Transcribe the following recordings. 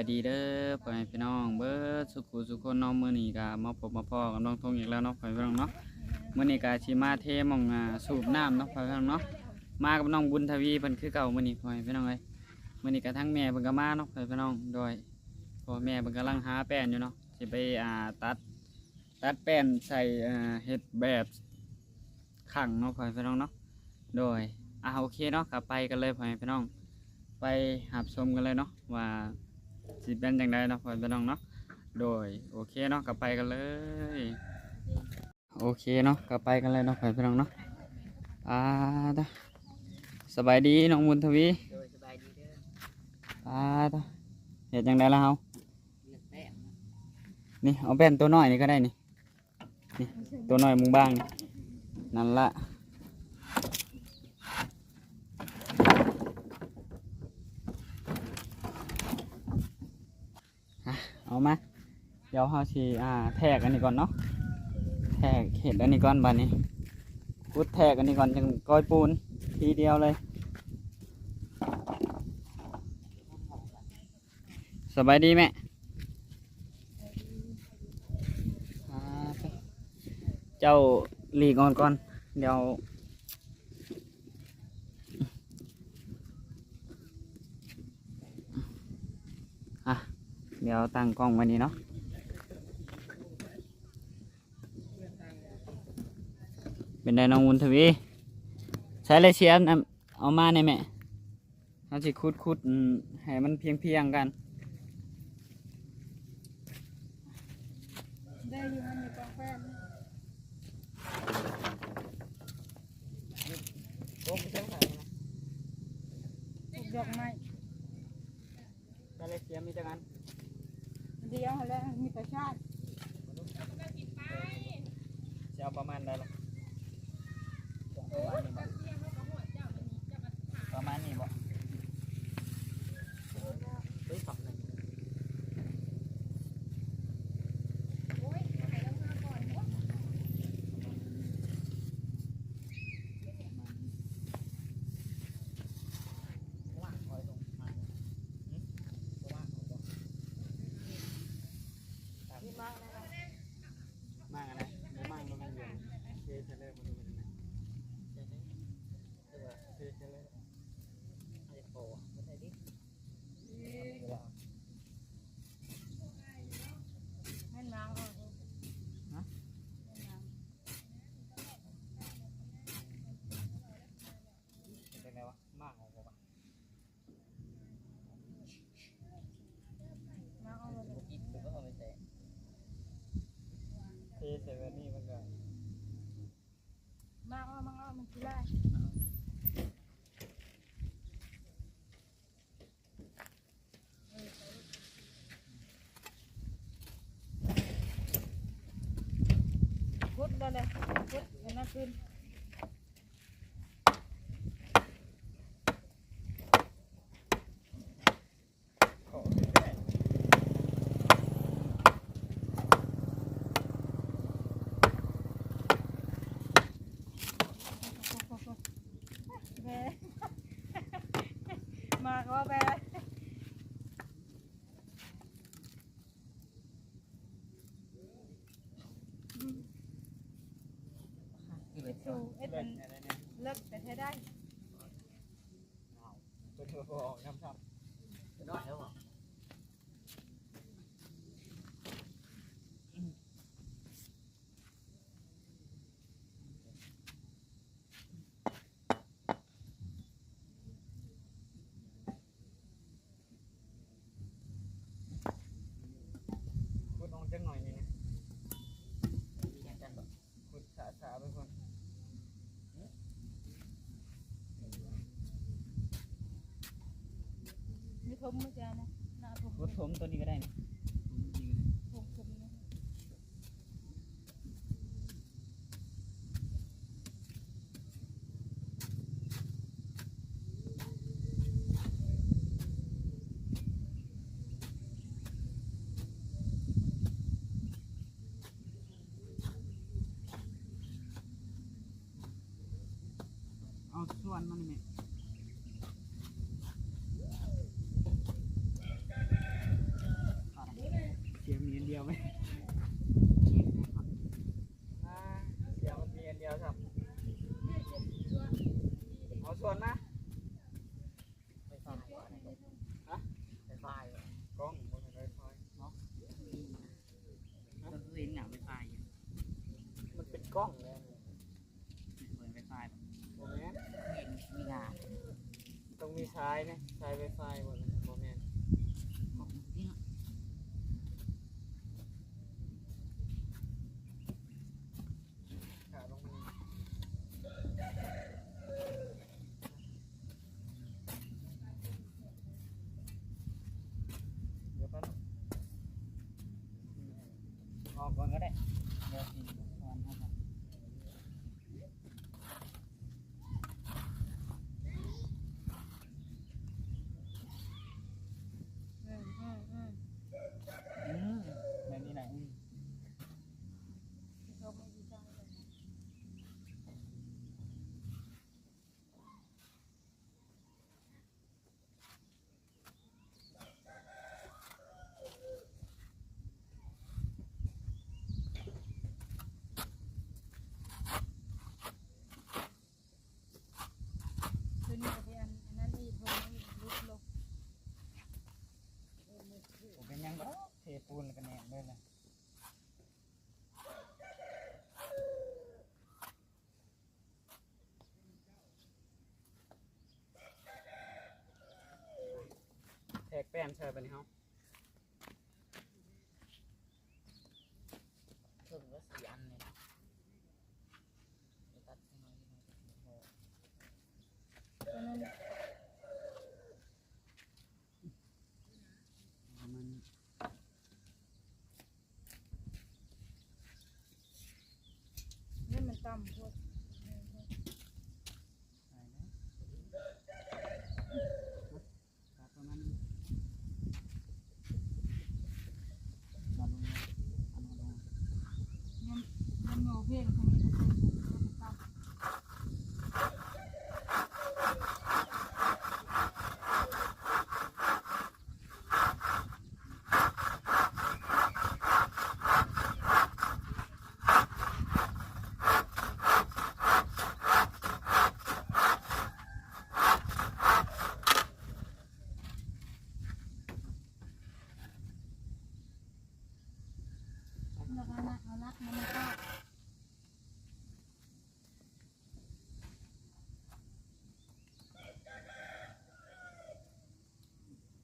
ายดีเด้อพ่อแม่พี่น้องเบิดสุขุสุขคนน้องมือนี้ก็มาพบมาพ้อกับน้องทงอีกแล้วเนาะพ่อแม่พี่น้องเนาะมือนี้ก็สิมาเทมองอ่าสูบน้ำเนาะพ่อแม่พี่น้องเนาะมากับน้องบุญทวีเพิ่นคือเก่ามือนี้พ่อแม่พี่น้องเอ้ยมือนี้ก็ทั้งแม่เพิ่นก็มาเนาะพ่อแม่พี่น้องโดยพ่อแม่เพิ่นกำลังหาแป้นอยู่เนาะสิไปอ่าตัดตัดแป้นใส่อ่าเฮ็ดแบบขังเนาะพ่อแม่พี่น้องเนาะโดยอ่าโอเคเนาะก็ไปกันเลยพ่อแม่พี่น้องไปหับชมกันเลยเนาะว่า สิเป็นจังไดเนาะพ่อพี่น้องเนาะโดยโอเคเนาะก็ไปกันเลย โอเคเนาะก็ไปกันเลยเนาะพ่อพี่น้องเนาะอ่าเด้อสบายดีน้องบุญทวีโดยสบายดีเด้ออ่าเด้อเฮ็ดจังไดล่ะเฮาเลือกแป้งนี่เอาแป้นตัวน้อยนี่ก็ได้นี่นี่ตัวน้อยมุงบ้างนี่นั่นละอะเอา มา เดี๋ยวเราสิอ่าแทกอันนี้ก่อนเนาะ แทกเห็ดอันนี้ก่อนบัดนี้พุดแทกอันนี้ก่อนจังก้อยปูนทีเดียวเลย สบายดีแม่เจ้าหลีกออนก่อน เดี๋ยว เดี๋ยวตั้งกล้องไว้นี่เนาะเป็นไดน้องวุนทวี ใช้เลยเชียร์เอามาในแม่เราสิคุดคุดให้มันเพียงเพียงกัน ได้อยู่มันอยู่กองแฟน โอ้ไม่ใช่ไหนนะ ปลูกดอกไม้ ใช้เลยเชียร์มีจังนั้น เดียว แล้วมีประชาติ จะเอาประมาณใดล่ะประมาณนี้บ่ เฮ้ยฝักหนึ่ง ว่างคอยตรงมาหึบ่ว่างเอาบ่ มีมากนะ มากอะไรบ่มากบ่แม่นเดียวเทใช้เลยบ่ดูเป็นจังได ใช่ไหมเดี๋ยวว่า เทใช้เลย ไอ้โฟไม่ใช่ดิ ให้นางเอาเอง ฮะ ให้นาง เป็นจังไดวะมากเอาบ่วะ นางเอามาเลย กินหรือว่าเอาไปใส่ เทใส่แบบนี้มันก็ มากเอามากเอามันคือไรพุด เลยเยพุดเห็นไหมขึ้น ขอขึ้นได้ แม่มาก็แม่ คือไป สู่เอ็ดเลิมักนอะไรเนี่ยเลิกแต่ใช้ได้ ตัวเดียวบ่ออกน้ำซ้ำน้อยแล้วบ่พูดออกจังหน่อยนี่นะ แข่งกันบ่ พูดช้าๆไปคน มไม่เจอนะหน้าผมพูดถมตัวนี้ก็ได้นี่ท ยวไหมเดี๋ยวมีอันเดียวครับขอส่วนนะไปฟังก่อนฮะไปไฟกล้องบนไฟไฟเนาะต้นเรียนหนาไปไฟมันเป็นกล้องเลยเหมืไฟไฟตรงนี้มีงาต้องมีสายนะสายไฟไฟบน กแป้นใช่ปะนี่เฮาเพิ่มก็สี่อันเลยนะเดี๋ยวตัดให้น้อยนิดหน่อยพอตัวนั้นประมาณนี้นี่มันต่ำพวก ใช่นะครับประมาณนี้ มาลงเลยอันนั้นลง ยัง ยังโง่เพี้ยนคนนี้ก็เคยมันต่ำ แล้วก็นะเอาละมันก็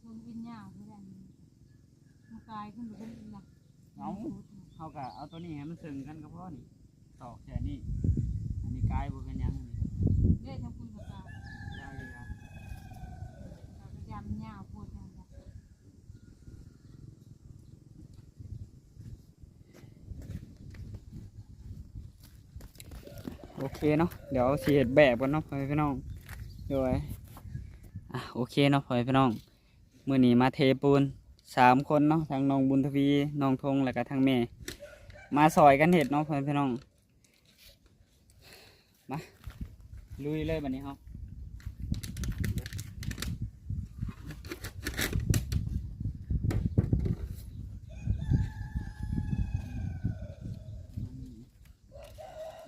คนวิญญาณคือแบบนี้มันกลายขึ้นไปเอีกละเอาเฮาก็เอาตัวนี้ให้มันซึงกันก็พอนี่ตอกแค่นี้อันนี้กายบ่เป็นยังนี่เด้ทั้งคุณกับกาได้เลยครับเราก็จำยาวพูดทางโอเคเนาะเดี๋ยวสิเฮ็ดแบบกันเนาะพ่อพี่น้องโดยอะโอเคเนาะพ่อพี่น้องมื้อนี้มาเทปูน สามคนเนาะทางน้องบุญทวีน้องธงแล้วก็ทางแม่ มาซอยกันเฮ็ดเนาะเพื่อแม่พี่น้องมาลุยเลยบันี้เฮา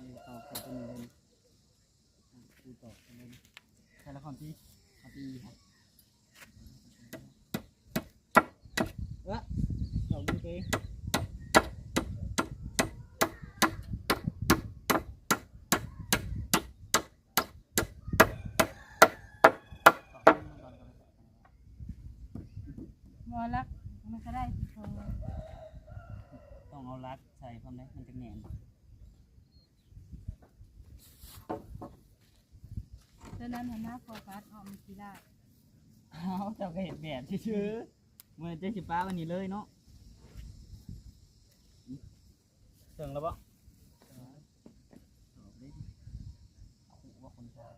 นี่ต่อเข้าไปนี่ละดูต่อไปเลยใช่แล้วความที่ความที่ครับเอ้อ ดอกมือตัวเองมอลักมันก็ได้โชว์ต้องเอารัดใส่พร้อมเลยมันจะแหนมตัวนั้นหันหน้าโฟกัสออกมากีฬา เอาเจ้าก็เห็นแบบชื่อๆเมื่อเจ๊สิป้าวันนี้เลยเนาะ เสิงแล้วปะเอาขู่ว่าคนชาย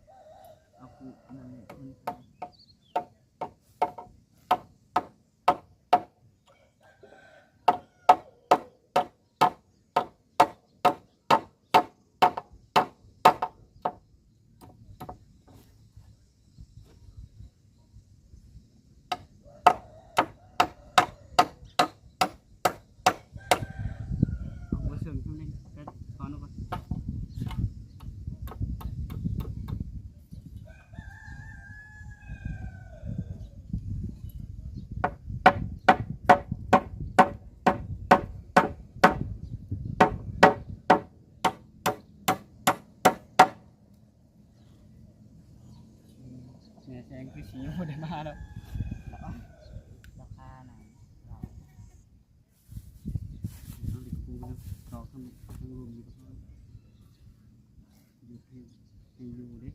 เอาขู่นั่นแหละคนชายเอาหัวเสิงทำไมก็ขอหนูก่อน ชี้ยแซงคือสีโมได้มาแล้วราคาไหนเราเอาเด็กปูนะต่อข้างข้างรวมอยู่ก็อยู่เพลงเพลงอยู่เด็ก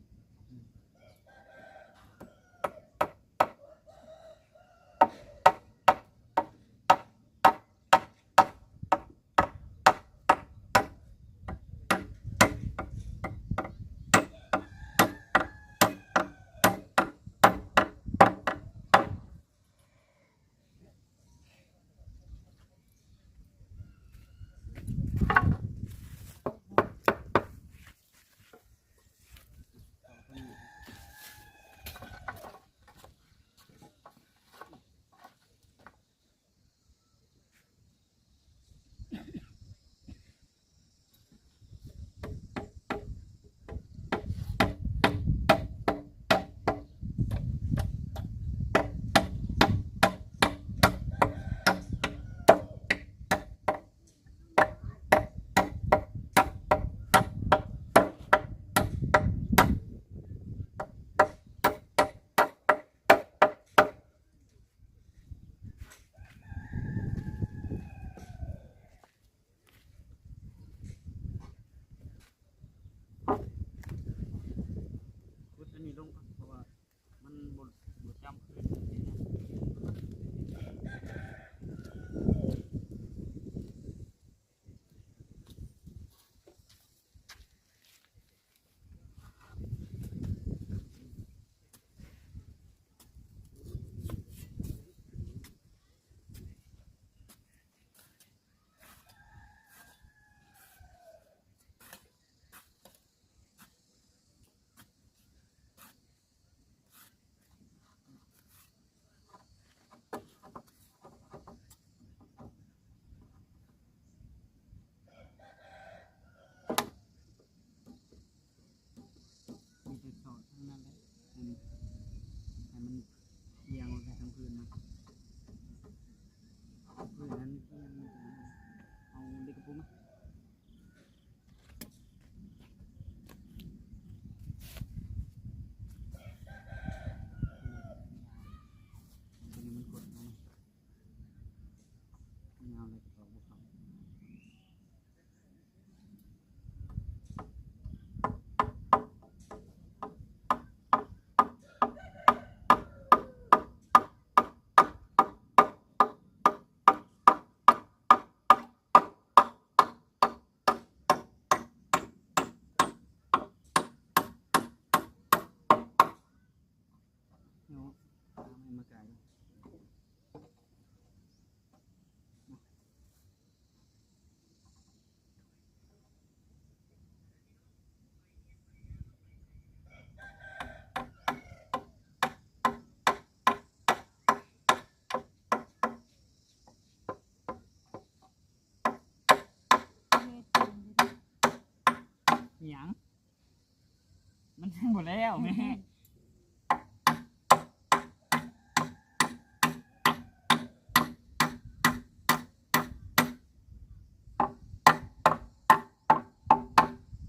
หมดแล้วแม่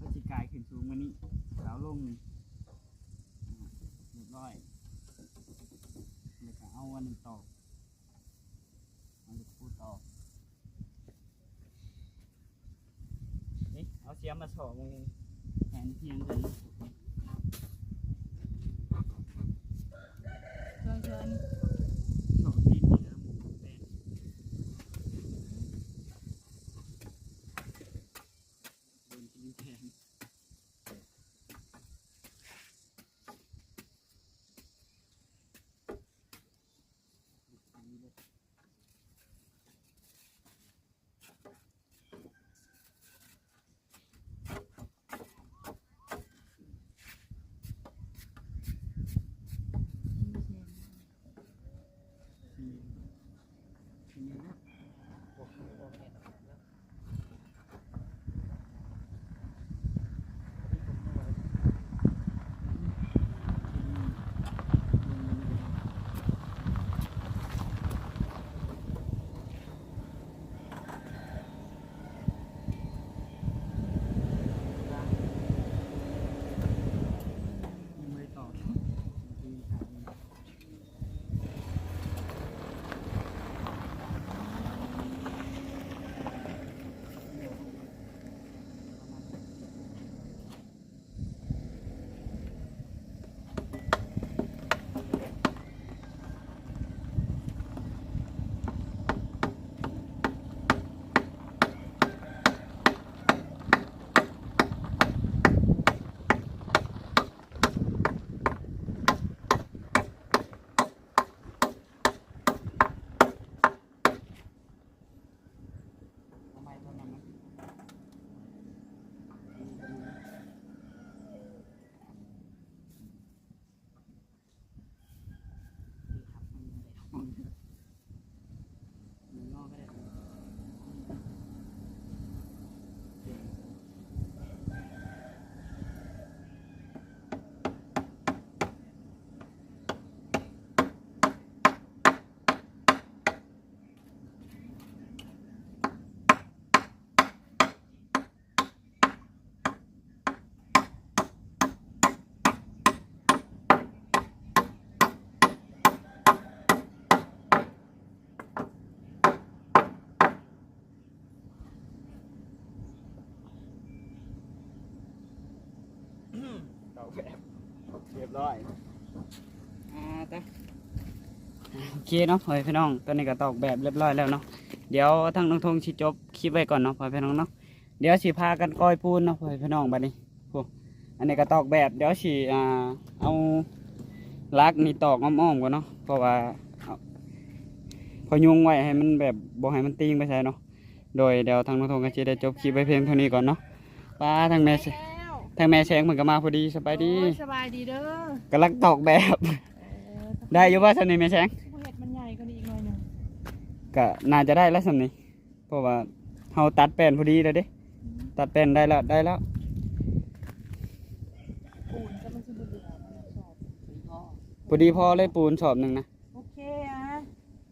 ก็จิกายขึ้นสูงมานี้สาวลงนี่อ่าเรียบร้อยแล้วก็เอาอันนี้ต่อเอาลูกพูดต่อนี่เอาเสียมมาสอมึงนี่แผนเทียงกัน เแบบเรียบร้อยอ่าตะโอเคเนาะพ่อพี่น้องตอนนี้ก็ตอกแบบเรียบร้อยแล้วเนาะเดี๋ยวทางน้องทงสิจบคลิปไว้ก่อนเนาะพ่อพี่น้องเนาะเดี๋ยวสิพากันก้อยปูนเนาะพ่อพี่น้องบัดนี้โอ้อันนี้ก็ตอกแบบเดี๋ยวสิอ่าเอาลักนี่ตอกอ้อมๆก่อนเนาะเพราะว่าพอยุงไว้ให้มันแบบบ่ให้มันติงไปใส่เนาะโดยเดี๋ยวทางน้องทงก็จะได้จบคลิปไว้เพียงเท่านี้ก่อนเนาะป้าทางแม่ ทางแม่แชงเหมือนก็มาพอดีสบายดีโอ้ยสบายดีเด้อกำลังตอกแบบเออได้อยู่ว่าสำนีแม่แชงผู้เห็ดมันใหญ่กว่านี้อีกหน่อยหนึงก็น่าจะได้แล้วสำนีเพราะว่าเฮาตัดแป้นพอดีแล้วเด้ตัดแป้นได้แล้วได้แล้วปูนก็มันสิบ่เหลือมันชอบพ่อพอดีพอเลยปูนสอบหนึ่งนะโอเคอะ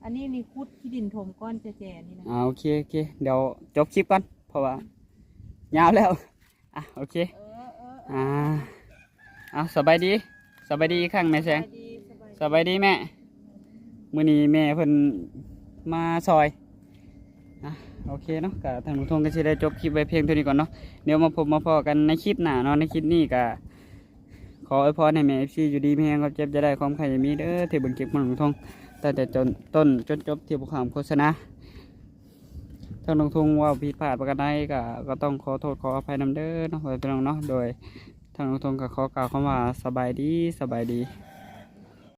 อันนี้นี่คุดที่ดินถมก้อนแจ่ๆนี่นะอ่าโอเคโอเคเดี๋ยวจบคลิปก่อนเพราะว่ายาวแล้วอะโอเค เออเอออ่าเอาสบายดีสบายดีอีกครั้งแม่แชงสบายดีสบายสบายดีแม่มื้อนี้แม่เพิ่นมาซอยอะโอเคเนาะก็ทางผู้ทงก็สิได้จบคลิปไว้เพียงเท่านี้ก่อนเนาะเดี๋ยวมาพบมาพอกันในคลิปหน้าเนาะในคลิปนี้ก็ขออวยพรให้แม่ FC อยู่ดีมีแรงครับเจ็บจะได้ความใครจะมีเด้อที่เบิ่งคลิปของลุงทงตั้งแต่จนต้นจนจบที่ผู้ขามโฆษณา ทางลุงทงว่าผิดพลาดประการใดก็ก็ต้องขอโทษขออภัยนำเด้อเนาะไว้พี่น้องเนาะโดยทางลุงทงก็ขอกล่าวคำว่าสบายดีสบายดี